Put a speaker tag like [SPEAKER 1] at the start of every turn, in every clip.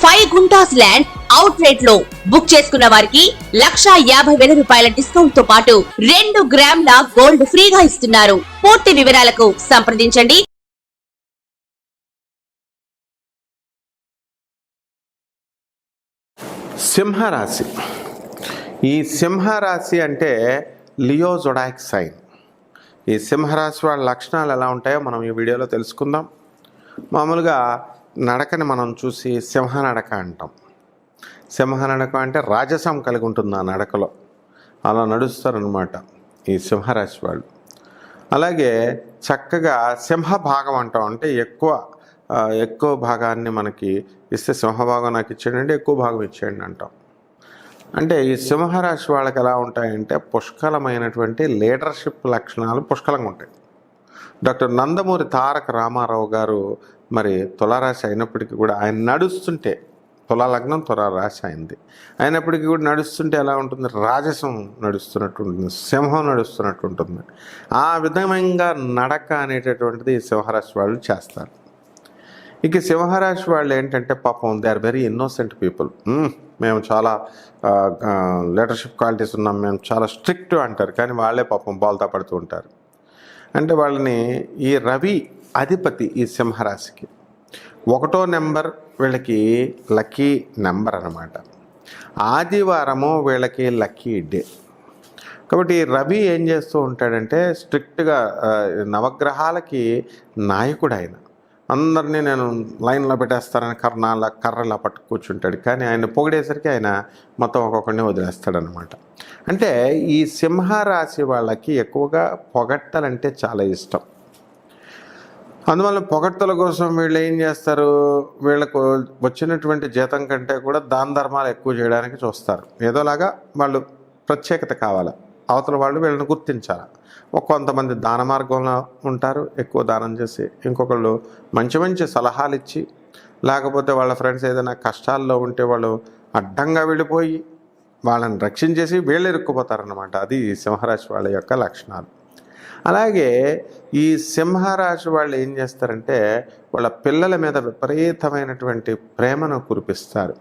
[SPEAKER 1] Five guntas land out రేట్లో book చేసుకున్న వారికి లక్షా యాభై వేల రూపాయల డిస్కౌంట్తో పాటు రెండు గ్రాముల గోల్డ్ ఫ్రీగా ఇస్తున్నారు. పూర్తి వివరాలకు సంప్రదించండి.
[SPEAKER 2] సింహరాశి. ఈ సింహరాశి అంటే లియో జొడాక్ సైన్. ఈ సింహరాశి వాళ్ళ లక్షణాలు ఎలా ఉంటాయో మనం ఈ వీడియోలో తెలుసుకుందాం. మామూలుగా నడకని మనం చూసి సింహ నడక అంటాం. సింహ నడక అంటే రాజసం కలిగి ఉంటుంది ఆ నడకలో. అలా నడుస్తారనమాట ఈ సింహరాశి వాళ్ళు. అలాగే చక్కగా సింహ భాగం అంటాం అంటే ఎక్కువ ఎక్కువ భాగాన్ని మనకి ఇస్తే సింహభాగం నాకు ఇచ్చేయండి ఎక్కువ భాగం ఇచ్చేయండి అంటాం. అంటే ఈ సింహరాశి వాళ్ళకి ఎలా ఉంటాయంటే పుష్కలమైనటువంటి లీడర్షిప్ లక్షణాలు పుష్కలంగా ఉంటాయి. డాక్టర్ నందమూరి తారక రామారావు గారు మరి తులారాశి అయినప్పటికీ కూడా ఆయన నడుస్తుంటే తులాలగ్నం తులా రాశి అయింది. అయినప్పటికీ కూడా నడుస్తుంటే ఎలా ఉంటుంది? రాజసం నడుస్తున్నట్టు ఉంటుంది సింహం నడుస్తున్నట్టు ఉంటుంది ఆ విధంగా నడక అనేటటువంటిది సింహరాశి వాళ్ళు చేస్తారు. ఇక సింహరాశి వాళ్ళు ఏంటంటే పాపం they are very innocent people. మేము చాలా లీడర్షిప్ క్వాలిటీస్ ఉన్నాం మేము చాలా స్ట్రిక్ట్ అంటారు కానీ వాళ్ళే పాపం బాల్తా పడుతూ ఉంటారు. అంటే వాళ్ళని ఈ రవి అధిపతి ఈ సింహరాశికి. ఒకటో నెంబర్ వీళ్ళకి లక్కీ నెంబర్ అనమాట ఆదివారము వీళ్ళకి లక్కీ డే. కాబట్టి రవి ఏం చేస్తూ ఉంటాడంటే స్ట్రిక్ట్గా నవగ్రహాలకి నాయకుడు ఆయన. అందరినీ నేను లైన్లో పెట్టేస్తానని కర్ణాల కర్రలా పట్టు కూర్చుంటాడు. కానీ ఆయన పొగిడేసరికి ఆయన మొత్తం ఒక్కొక్కడిని వదిలేస్తాడనమాట అంటే ఈ సింహరాశి వాళ్ళకి ఎక్కువగా పొగట్టాలంటే చాలా ఇష్టం. అందువల్ల పొగడ్తల కోసం వీళ్ళు ఏం చేస్తారు? వీళ్ళకు వచ్చినటువంటి జీతం కంటే కూడా దాన ధర్మాలు ఎక్కువ చేయడానికి చూస్తారు. ఏదోలాగా వాళ్ళు ప్రత్యేకత కావాలి. అవతల వాళ్ళు వీళ్ళని గుర్తించాలి. కొంతమంది దాన మార్గంలో ఉంటారు. ఎక్కువ దానం చేసి ఇంకొకళ్ళు మంచి మంచి సలహాలు ఇచ్చి లేకపోతే వాళ్ళ ఫ్రెండ్స్ ఏదైనా కష్టాల్లో ఉంటే వాళ్ళు అడ్డంగా వెళ్ళిపోయి వాళ్ళని రక్షించేసి వీళ్ళు ఇరుక్కుపోతారనమాట అది సింహరాశి వాళ్ళ యొక్క లక్షణాలు. అలాగే ఈ సింహరాశి వాళ్ళు ఏం చేస్తారంటే వాళ్ళ పిల్లల మీద విపరీతమైనటువంటి ప్రేమను కురిపిస్తారు.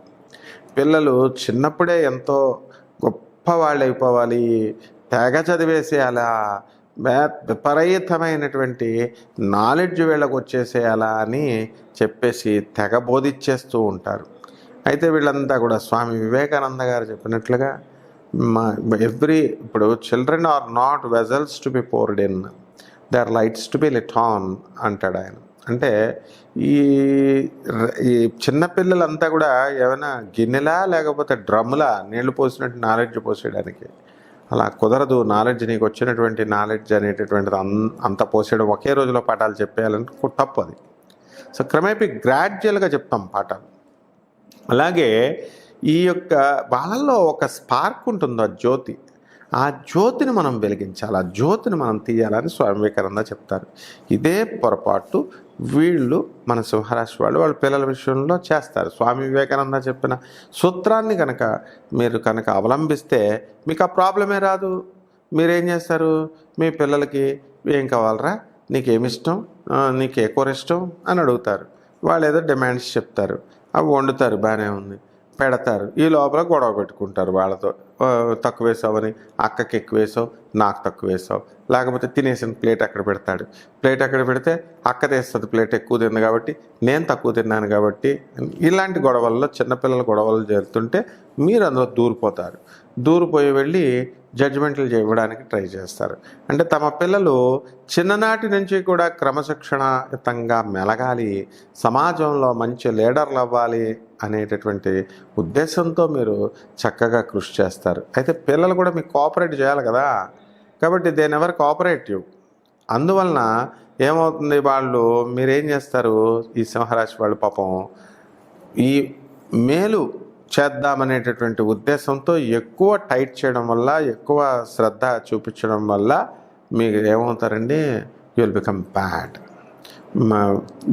[SPEAKER 2] పిల్లలు చిన్నప్పుడే ఎంతో గొప్ప వాళ్ళు అయిపోవాలి తెగ చదివేసేయాలా వే- విపరీతమైనటువంటి నాలెడ్జ్ వీళ్ళకు వచ్చేసేయాలా అని చెప్పేసి తెగ బోధిచ్చేస్తూ ఉంటారు. అయితే వీళ్ళంతా కూడా స్వామి వివేకానంద గారు చెప్పినట్లుగా మా ఎవ్రీ ఇప్పుడు children are not vessels to be poured in they are lights to be lit on అంటాడు ఆయన. అంటే ఈ ఈ చిన్నపిల్లలంతా కూడా ఏమైనా గిన్నెలా లేకపోతే డ్రమ్లా నీళ్ళు పోసినట్టు నాలెడ్జ్ పోసేయడానికి? అలా కుదరదు నాలెడ్జ్ నీకు వచ్చినటువంటి నాలెడ్జ్ అనేటటువంటిది అన్ అంత పోసేయడం ఒకే రోజులో పాఠాలు చెప్పేయాలంటే తప్పు అది. సో క్రమేపీ గ్రాడ్యువల్గా చెప్తాం పాఠాలు. అలాగే ఈ యొక్క వాళ్ళల్లో ఒక స్పార్క్ ఉంటుంది ఆ జ్యోతి. ఆ జ్యోతిని మనం వెలిగించాలి. ఆ జ్యోతిని మనం తీయాలని స్వామి వివేకానంద చెప్తారు. ఇదే పొరపాటు వీళ్ళు మన సింహరాశి వాళ్ళు వాళ్ళ పిల్లల విషయంలో చేస్తారు. స్వామి వివేకానంద చెప్పిన సూత్రాన్ని కనుక మీరు కనుక అవలంబిస్తే మీకు ఆ ప్రాబ్లమే రాదు. మీరేం చేస్తారు? మీ పిల్లలకి ఏం కావాలరా? నీకేమి ఇష్టం? నీకు ఏ కూర ఇష్టం? అని అడుగుతారు. వాళ్ళు ఏదో డిమాండ్స్ చెప్తారు. అవి వండుతారు. బాగానే ఉంది. పెడతారు. ఈ లోపల గొడవ పెట్టుకుంటారు వాళ్ళతో. తక్కువ వేసావని అక్కకి ఎక్కువ వేసావు నాకు తక్కువ వేసావు. లేకపోతే తినేసిన ప్లేట్ అక్కడ పెడతాడు? ప్లేట్ అక్కడ పెడితే అక్క తెస్తుంది ప్లేట్ ఎక్కువ తింది కాబట్టి నేను తక్కువ తిన్నాను కాబట్టి ఇలాంటి గొడవల్లో చిన్నపిల్లల గొడవలు జరుగుతుంటే మీరు అందులో దూరిపోతారు. దూరిపోయి వెళ్ళి జడ్జిమెంట్లు చేయడానికి ట్రై చేస్తారు. అంటే తమ పిల్లలు చిన్ననాటి నుంచి కూడా క్రమశిక్షణయుతంగా మెలగాలి సమాజంలో మంచి లీడర్లు అవ్వాలి అనేటటువంటి ఉద్దేశంతో మీరు చక్కగా కృషి చేస్తారు. అయితే పిల్లలు కూడా మీకు కోఆపరేట్ చేయాలి కదా. కాబట్టి దేని ఎవరు కోఆపరేటివ్ అందువలన ఏమవుతుంది వాళ్ళు మీరేం చేస్తారు? ఈ సింహరాశి వాళ్ళు పాపం ఈ మేలు చేద్దామనేటటువంటి ఉద్దేశంతో ఎక్కువ టైట్ చేయడం వల్ల ఎక్కువ శ్రద్ధ చూపించడం వల్ల మీకు ఏమవుతారండి? విల్ బికమ్ బ్యాడ్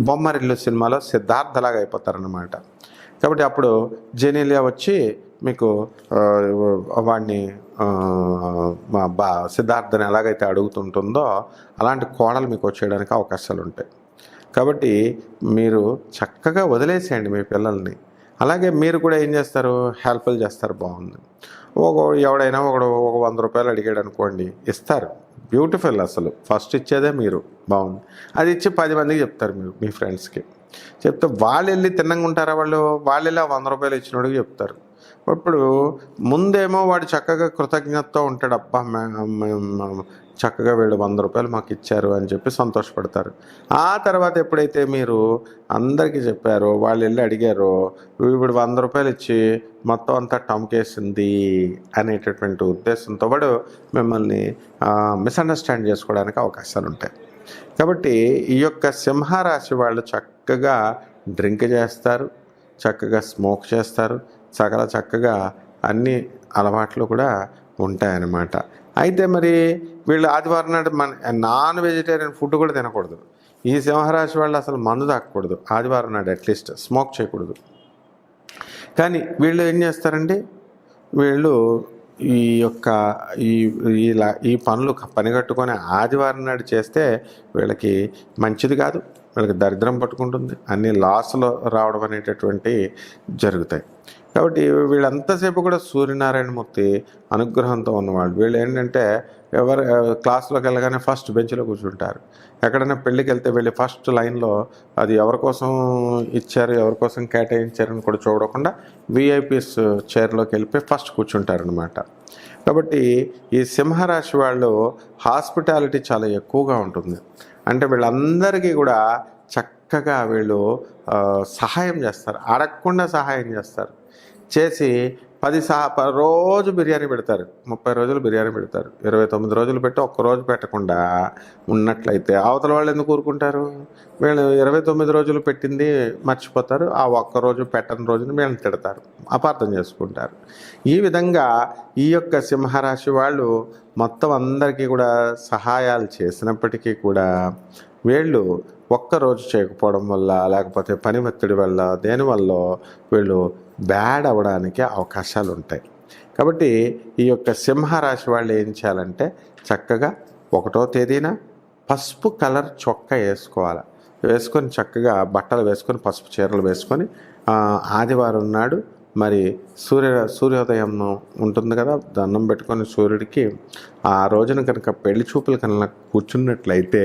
[SPEAKER 2] బొమ్మరిల్లు సినిమాలో సిద్ధార్థలాగా అయిపోతారనమాట కాబట్టి అప్పుడు జెనీలియా వచ్చి మీకు వాడిని మా బా సిద్ధార్థని ఎలాగైతే అడుగుతుంటుందో అలాంటి కోడలు మీకు వచ్చేయడానికి అవకాశాలు ఉంటాయి కాబట్టి మీరు చక్కగా వదిలేసేయండి మీ పిల్లల్ని. అలాగే మీరు కూడా ఏం చేస్తారు? హెల్ప్లు చేస్తారు బాగుంది. ఒక ఎవడైనా ఒకడు ఒక వంద రూపాయలు అడిగాడు అనుకోండి ఇస్తారు. బ్యూటిఫుల్ అసలు. ఫస్ట్ ఇచ్చేదే మీరు. బాగుంది. అది ఇచ్చి పది మందికి చెప్తారు మీరు మీ ఫ్రెండ్స్కి. చెప్తే వాళ్ళు వెళ్ళి తిన్నంగా ఉంటారా వాళ్ళు? వాళ్ళు వెళ్ళి ఆ వంద రూపాయలు ఇచ్చినోడికి చెప్తారు. ఇప్పుడు ముందేమో వాడు చక్కగా కృతజ్ఞతతో ఉంటాడు అబ్బా చక్కగా వీళ్ళు వంద రూపాయలు మాకు ఇచ్చారు అని చెప్పి సంతోషపడతారు. ఆ తర్వాత ఎప్పుడైతే మీరు అందరికీ చెప్పారో వాళ్ళు వెళ్ళి అడిగారో ఇప్పుడు వంద రూపాయలు ఇచ్చి మొత్తం అంతా టమ్కేసింది అనేటటువంటి ఉద్దేశంతో వాడు మిమ్మల్ని మిస్అండర్స్టాండ్ చేసుకోవడానికి అవకాశాలు ఉంటాయి. కాబట్టి ఈ యొక్క సింహరాశి వాళ్ళు చక్కగా డ్రింక్ చేస్తారు చక్కగా స్మోక్ చేస్తారు చాలా చక్కగా అన్ని అలవాట్లు కూడా ఉంటాయన్నమాట. అయితే మరి వీళ్ళు ఆదివారం నాడు మన నాన్ వెజిటేరియన్ ఫుడ్ కూడా తినకూడదు. ఈ సింహరాశి వాళ్ళు అసలు మందు తాకూడదు ఆదివారం నాడు అట్లీస్ట్ స్మోక్ చేయకూడదు. కానీ వీళ్ళు ఏం చేస్తారండి? వీళ్ళు ఈ యొక్క ఈ ఇలా ఈ పనులు పనిగట్టుకొని ఆదివారం నాడు చేస్తే వీళ్ళకి మంచిది కాదు. వీళ్ళకి దరిద్రం పట్టుకుంటుంది. అన్ని లాస్లో రావడం అనేటటువంటి జరుగుతాయి. కాబట్టి వీళ్ళంతసేపు కూడా సూర్యనారాయణమూర్తి అనుగ్రహంతో ఉన్నవాళ్ళు. వీళ్ళు ఏంటంటే ఎవరు క్లాస్లోకి వెళ్ళగానే ఫస్ట్ బెంచ్లో కూర్చుంటారు. ఎక్కడైనా పెళ్ళికి వెళ్తే వెళ్ళి ఫస్ట్ లైన్లో అది ఎవరి కోసం ఇచ్చారు ఎవరి కోసం కేటాయించారని కూడా చూడకుండా విఐపీస్ చైర్లోకి వెళ్ళిపోయి ఫస్ట్ కూర్చుంటారనమాట కాబట్టి ఈ సింహరాశి వాళ్ళు హాస్పిటాలిటీ చాలా ఎక్కువగా ఉంటుంది. అంటే వీళ్ళందరికీ కూడా చక్క చక్కగా వీళ్ళు సహాయం చేస్తారు. అడగకుండా సహాయం చేస్తారు. చేసి పది సహా రోజు బిర్యానీ పెడతారు. ముప్పై రోజులు బిర్యానీ పెడతారు. ఇరవై తొమ్మిది రోజులు పెట్టి ఒక్క రోజు పెట్టకుండా ఉన్నట్లయితే అవతల వాళ్ళు ఎందుకు ఊరుకుంటారు? వీళ్ళు ఇరవై తొమ్మిది రోజులు పెట్టింది మర్చిపోతారు. ఆ ఒక్క రోజు పెట్టని రోజున వీళ్ళని తిడతారు. అపార్థం చేసుకుంటారు. ఈ విధంగా ఈ యొక్క సింహరాశి వాళ్ళు మొత్తం అందరికీ కూడా సహాయాలు చేసినప్పటికీ కూడా వీళ్ళు ఒక్కరోజు చేయకపోవడం వల్ల లేకపోతే పని ఒత్తిడి వల్ల దేనివల్ల వీళ్ళు బ్యాడ్ అవ్వడానికి అవకాశాలు ఉంటాయి. కాబట్టి ఈ యొక్క సింహరాశి వాళ్ళు ఏం చేయాలంటే చక్కగా ఒకటో తేదీన పసుపు కలర్ చొక్కా వేసుకోవాలి. వేసుకొని చక్కగా బట్టలు వేసుకొని పసుపు చీరలు వేసుకొని ఆదివారం నాడు మరి సూర్య సూర్యోదయం ఉంటుంది కదా దండం పెట్టుకొని సూర్యుడికి ఆ రోజున కనుక పెళ్ళి చూపులు కనుక కూర్చున్నట్లయితే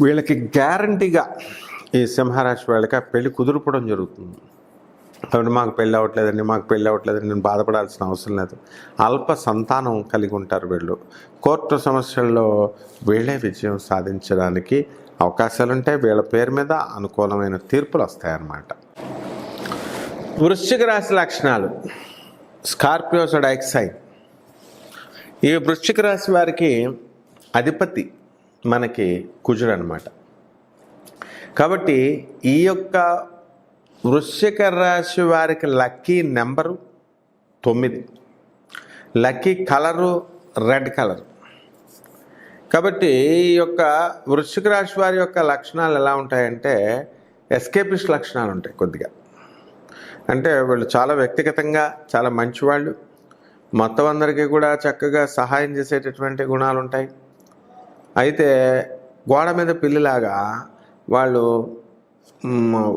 [SPEAKER 2] వీళ్ళకి గ్యారంటీగా ఈ సింహరాశి వాళ్ళకి ఆ పెళ్ళి కుదురుపడం జరుగుతుంది. కాబట్టి మాకు పెళ్ళి అవ్వట్లేదండి మాకు పెళ్ళి అవ్వట్లేదండి నేను బాధపడాల్సిన అవసరం లేదు. అల్ప సంతానం కలిగి ఉంటారు వీళ్ళు. కోర్టు సమస్యల్లో వీళ్ళే విజయం సాధించడానికి అవకాశాలు ఉంటాయి వీళ్ళ పేరు మీద అనుకూలమైన తీర్పులు వస్తాయన్నమాట. వృశ్చిక రాశి లక్షణాలు. స్కార్పియోస్ డైక్సైన్ ఈ వృశ్చిక రాశి వారికి అధిపతి మనకి కుజుడు అనమాట కాబట్టి ఈ యొక్క వృశ్చిక రాశి వారికి లక్కీ నెంబరు తొమ్మిది. Lucky colour red colour. కాబట్టి ఈ యొక్క వృశ్చిక రాశి వారి యొక్క లక్షణాలు ఎలా ఉంటాయంటే ఎస్కేపిస్ట్ లక్షణాలు ఉంటాయి కొద్దిగా. అంటే వీళ్ళు చాలా వ్యక్తిగతంగా చాలా మంచివాళ్ళు. మొత్తం అందరికీ కూడా చక్కగా సహాయం చేసేటటువంటి గుణాలు ఉంటాయి. అయితే గోడ మీద పిల్లిలాగా వాళ్ళు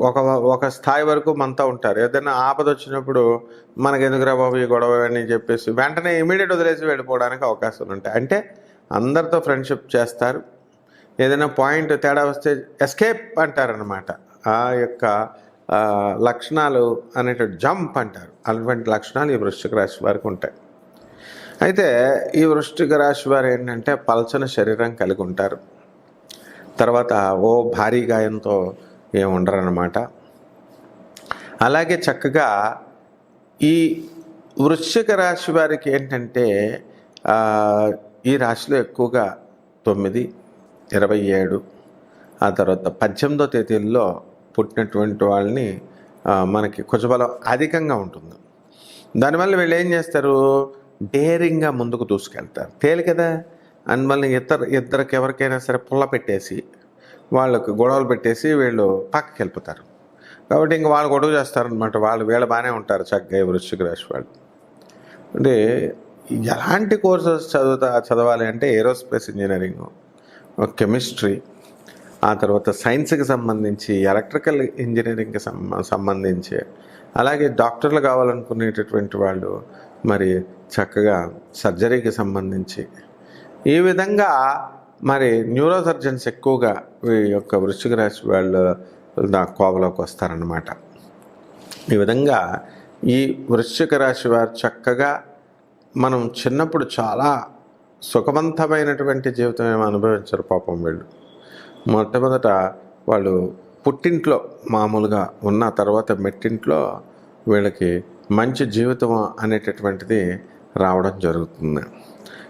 [SPEAKER 2] ఒక ఒక స్థాయి వరకు మనతో ఉంటారు. ఏదైనా ఆపద వచ్చినప్పుడు మనకి ఎందుకురా బాబు ఈ గొడవ అని చెప్పేసి వెంటనే ఇమీడియట్ వదిలేసి వెళ్ళిపోవడానికి అవకాశాలు ఉంటాయి. అంటే అందరితో ఫ్రెండ్షిప్ చేస్తారు. ఏదైనా పాయింట్ తేడా వస్తే ఎస్కేప్ అంటారనమాట ఆ యొక్క లక్షణాలు అనేటువంటి జంప్ అంటారు. అటువంటి లక్షణాలు ఈ వృశ్చిక రాశి వారికి ఉంటాయి. అయితే ఈ వృష్టిక రాశి వారు ఏంటంటే పలచన శరీరం కలిగి ఉంటారు. తర్వాత ఓ భారీ గాయంతో ఏమి అలాగే చక్కగా ఈ వృశ్చిక రాశి వారికి ఏంటంటే ఈ రాశిలో ఎక్కువగా తొమ్మిది ఇరవై ఏడు ఆ తర్వాత పద్దెనిమిదో తేదీల్లో పుట్టినటువంటి వాళ్ళని మనకి కుజబలం అధికంగా ఉంటుంది. దానివల్ల వీళ్ళు ఏం చేస్తారు? డేరింగ్గా ముందుకు దూసుకెళ్తారు. తేలికదా కదా? మళ్ళీ ఇద్దరు ఇద్దరికి ఎవరికైనా సరే పుల్ల పెట్టేసి వాళ్ళకు గొడవలు పెట్టేసి వీళ్ళు పక్కకి వెళ్ళిపోతారు కాబట్టి ఇంక వాళ్ళు గొడవ చేస్తారనమాట వాళ్ళు వీళ్ళు బాగానే ఉంటారు చక్కగా వృశ్చిక రాశి వాళ్ళు. అంటే ఎలాంటి కోర్సెస్ చదువుతా చదవాలి అంటే ఏరోస్పేస్ ఇంజనీరింగ్ కెమిస్ట్రీ ఆ తర్వాత సైన్స్కి సంబంధించి ఎలక్ట్రికల్ ఇంజనీరింగ్కి సంబంధించి అలాగే డాక్టర్లు కావాలనుకునేటటువంటి వాళ్ళు మరి చక్కగా సర్జరీకి సంబంధించి. ఈ విధంగా మరి న్యూరో సర్జన్స్ ఎక్కువగా ఈ యొక్క వృశ్చిక రాశి వాళ్ళు కోవలోకి వస్తారనమాట ఈ విధంగా ఈ వృశ్చిక రాశి వారు చక్కగా మనం చిన్నప్పుడు చాలా సుఖవంతమైనటువంటి జీవితం ఏమో అనుభవించారు పాపం వీళ్ళు. మొట్టమొదట వాళ్ళు పుట్టింట్లో మామూలుగా ఉన్న తర్వాత మెట్టింట్లో వీళ్ళకి మంచి జీవితం అనేటటువంటిది రావడం జరుగుతుంది.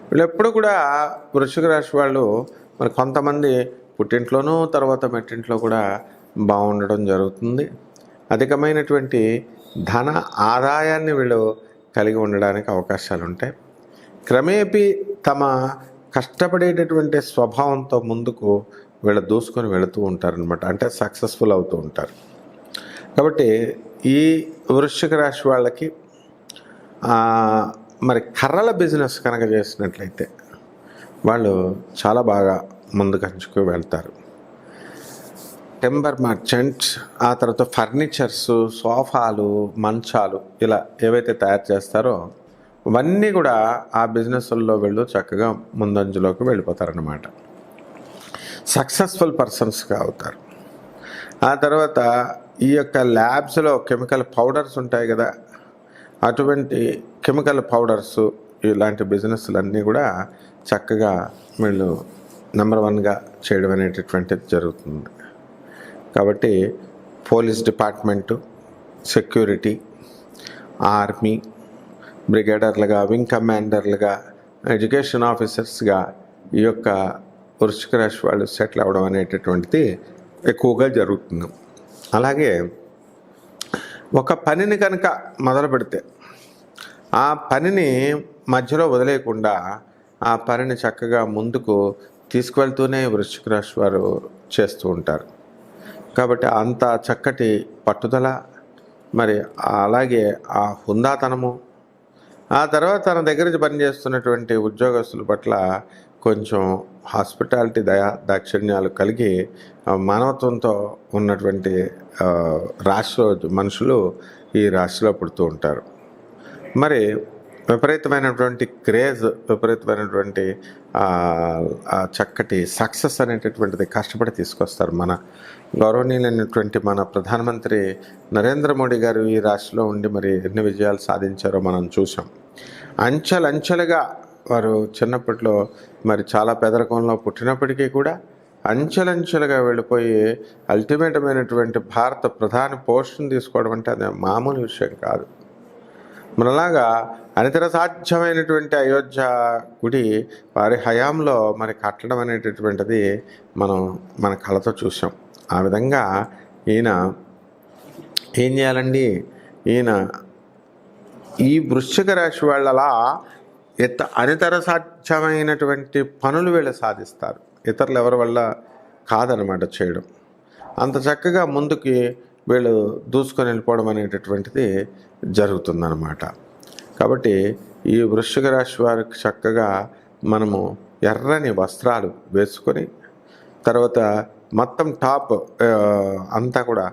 [SPEAKER 2] వీళ్ళు ఎప్పుడు కూడా వృషిక రాశి వాళ్ళు మరి కొంతమంది పుట్టింట్లోనూ తర్వాత మెట్టింట్లో కూడా బాగుండడం జరుగుతుంది. అధికమైనటువంటి ధన ఆదాయాన్ని వీళ్ళు కలిగి ఉండడానికి అవకాశాలు ఉంటాయి క్రమేపీ తమ కష్టపడేటటువంటి స్వభావంతో ముందుకు వీళ్ళు దూసుకొని వెళుతూ ఉంటారనమాట అంటే సక్సెస్ఫుల్ అవుతూ ఉంటారు. కాబట్టి ఈ వృశ్చిక రాశి వాళ్ళకి మరి కర్రల బిజినెస్ కనుక చేసినట్లయితే వాళ్ళు చాలా బాగా ముందుకంచుకు వెళ్తారు. టెంబర్ మర్చెంట్స్ ఆ తర్వాత ఫర్నిచర్స్ సోఫాలు మంచాలు ఇలా ఏవైతే తయారు చేస్తారో అవన్నీ కూడా ఆ బిజినెస్ల్లో వెళ్ళు చక్కగా ముందంజలోకి వెళ్ళిపోతారన్నమాట. సక్సెస్ఫుల్ పర్సన్స్గా అవుతారు. ఆ తర్వాత ఈ యొక్క ల్యాబ్స్లో కెమికల్ పౌడర్స్ ఉంటాయి కదా అటువంటి కెమికల్ పౌడర్స్ ఇలాంటి బిజినెస్లన్నీ కూడా చక్కగా వీళ్ళు నెంబర్ వన్గా చేయడం అనేటటువంటిది జరుగుతుంది. కాబట్టి పోలీస్ డిపార్ట్మెంటు సెక్యూరిటీ ఆర్మీ బ్రిగేడర్లుగా వింగ్ కమాండర్లుగా ఎడ్యుకేషన్ ఆఫీసర్స్గా ఈ యొక్క వృశ్చిక రాశి వాళ్ళు సెటిల్ అవ్వడం అనేటటువంటిది ఎక్కువగా జరుగుతుంది. అలాగే ఒక పనిని కనుక మొదలు పెడితే ఆ పనిని మధ్యలో వదిలేయకుండా ఆ పనిని చక్కగా ముందుకు తీసుకువెళ్తూనే వృశ్చిక రాశి వారు చేస్తూ ఉంటారు. కాబట్టి అంత చక్కటి పట్టుదల మరి అలాగే ఆ హుందాతనము ఆ తర్వాత తన దగ్గర పనిచేస్తున్నటువంటి ఉద్యోగస్తుల పట్ల కొంచెం హాస్పిటాలిటీ దయా దాక్షిణ్యాలు కలిగి మానవత్వంతో ఉన్నటువంటి రాశిలో మనుషులు ఈ రాశిలో పుడుతూ ఉంటారు. మరి విపరీతమైనటువంటి క్రేజ్ విపరీతమైనటువంటి చక్కటి సక్సెస్ అనేటటువంటిది కష్టపడి తీసుకొస్తారు మన గౌరవనీయులైనటువంటి మన ప్రధానమంత్రి నరేంద్ర మోడీ గారు ఈ రాష్ట్రంలో ఉండి మరి ఎన్ని విజయాలు సాధించారో మనం చూసాం అంచెలంచెలుగా వారు చిన్నప్పట్లో మరి చాలా పేదరికంలో పుట్టినప్పటికీ కూడా అంచెలంచెలుగా వెళ్ళిపోయి అల్టిమేటమైనటువంటి భారత ప్రధాని పోస్టును తీసుకోవడం అంటే అది మామూలు విషయం కాదు. మనలాగా అనితర సాధ్యమైనటువంటి అయోధ్య గుడి వారి హయాంలో మరి కట్టడం అనేటటువంటిది మనం మన కళతో చూసాం ఆ విధంగా ఈయన ఏం చేయాలండి? ఈయన ఈ వృశ్చిక రాశి వాళ్ళలా ఇత అనితర సాధ్యమైనటువంటి పనులు వీళ్ళు సాధిస్తారు. ఇతరులు ఎవరి వల్ల కాదనమాట చేయడం. అంత చక్కగా ముందుకి వీళ్ళు దూసుకొని వెళ్ళిపోవడం అనేటటువంటిది జరుగుతుందన్నమాట. కాబట్టి ఈ వృశ్చిక రాశి వారికి చక్కగా మనము ఎర్రని వస్త్రాలు వేసుకొని తర్వాత మొత్తం టాప్ అంతా కూడా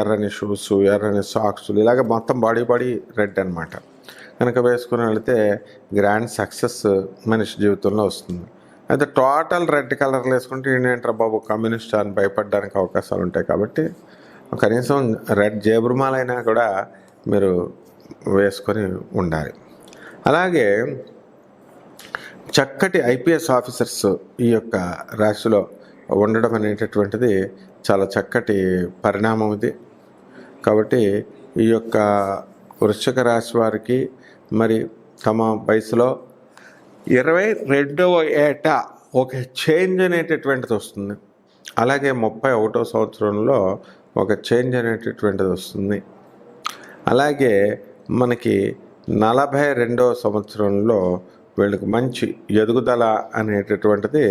[SPEAKER 2] ఎర్రని షూస్ ఎర్రని సాక్స్ ఇలాగ మొత్తం బాడీ బాడీ రెడ్ అనమాట కనుక వేసుకుని వెళితే గ్రాండ్ సక్సెస్ మనిషి జీవితంలో వస్తుంది. అయితే టోటల్ రెడ్ కలర్లు వేసుకుంటే ఏంటంటారా బాబు కమ్యూనిస్ట్ అని భయపడడానికి అవకాశాలు ఉంటాయి కాబట్టి కనీసం రెడ్ జేబురుమాలైనా కూడా మీరు వేసుకొని ఉండాలి. అలాగే చక్కటి ఐపీఎస్ ఆఫీసర్స్ ఈ యొక్క రాశిలో ఉండడం అనేటటువంటిది చాలా చక్కటి పరిణామం ఇది. కాబట్టి ఈ యొక్క వృశ్చిక రాశి వారికి మరి తమ వయసులో ఇరవై రెండవ ఏట ఒక చేంజ్ అనేటటువంటిది వస్తుంది. అలాగే ముప్పై ఒకటో సంవత్సరంలో ఒక చేంజ్ అనేటటువంటిది వస్తుంది. అలాగే మనకి నలభై రెండవ సంవత్సరంలో వీళ్ళకి మంచి ఎదుగుదల అనేటటువంటిది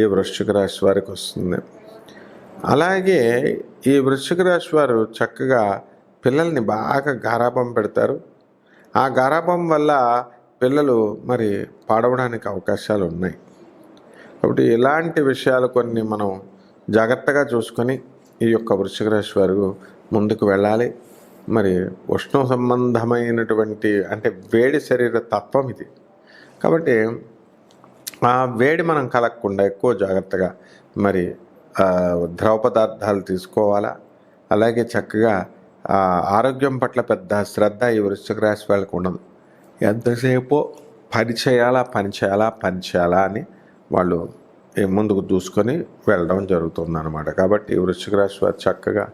[SPEAKER 2] ఈ వృశ్చిక రాశి వారికి వస్తుంది. అలాగే ఈ వృశ్చిక రాశి వారు చక్కగా పిల్లల్ని బాగా గారాబం పెడతారు. ఆ గారాబం వల్ల పిల్లలు మరి పాడవడానికి అవకాశాలు ఉన్నాయి. కాబట్టి ఇలాంటి విషయాలు కొన్ని మనం జాగ్రత్తగా చూసుకొని ఈ యొక్క వృశ్చిక రాశి వారు ముందుకు వెళ్ళాలి. మరి ఉష్ణ సంబంధమైనటువంటి అంటే వేడి శరీర తత్వం ఇది. కాబట్టి ఆ వేడి మనం కలగకుండా ఎక్కువ జాగ్రత్తగా మరి ద్రవ పదార్థాలు తీసుకోవాలా? అలాగే చక్కగా ఆరోగ్యం పట్ల పెద్ద శ్రద్ధ ఈ వృశ్చిక రాశి వాళ్ళకు ఉండదు. ఎంతసేపు పని చేయాలా పని చేయాలా పని చేయాలా అని వాళ్ళు ముందుకు దూసుకొని వెళ్ళడం జరుగుతుంది అనమాట కాబట్టి వృశ్చిక రాశి వారు చక్కగా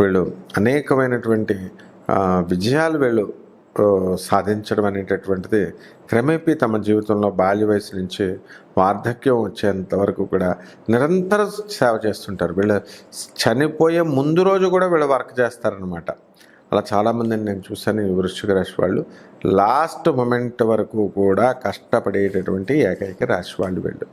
[SPEAKER 2] వీళ్ళు అనేకమైనటువంటి విజయాలు వీళ్ళు సాధించడం అనేటటువంటిది క్రమేపీ తమ జీవితంలో బాల్య వయసు నుంచి వార్ధక్యం వచ్చేంత వరకు కూడా నిరంతరం సేవ చేస్తుంటారు. వీళ్ళు చనిపోయే ముందు రోజు కూడా వీళ్ళు వర్క్ చేస్తారనమాట అలా చాలామందిని నేను చూశాను ఈ వృశ్చిక రాశి వాళ్ళు. లాస్ట్ మొమెంట్ వరకు కూడా కష్టపడేటటువంటి ఏకైక రాశి వాళ్ళు వీళ్ళు.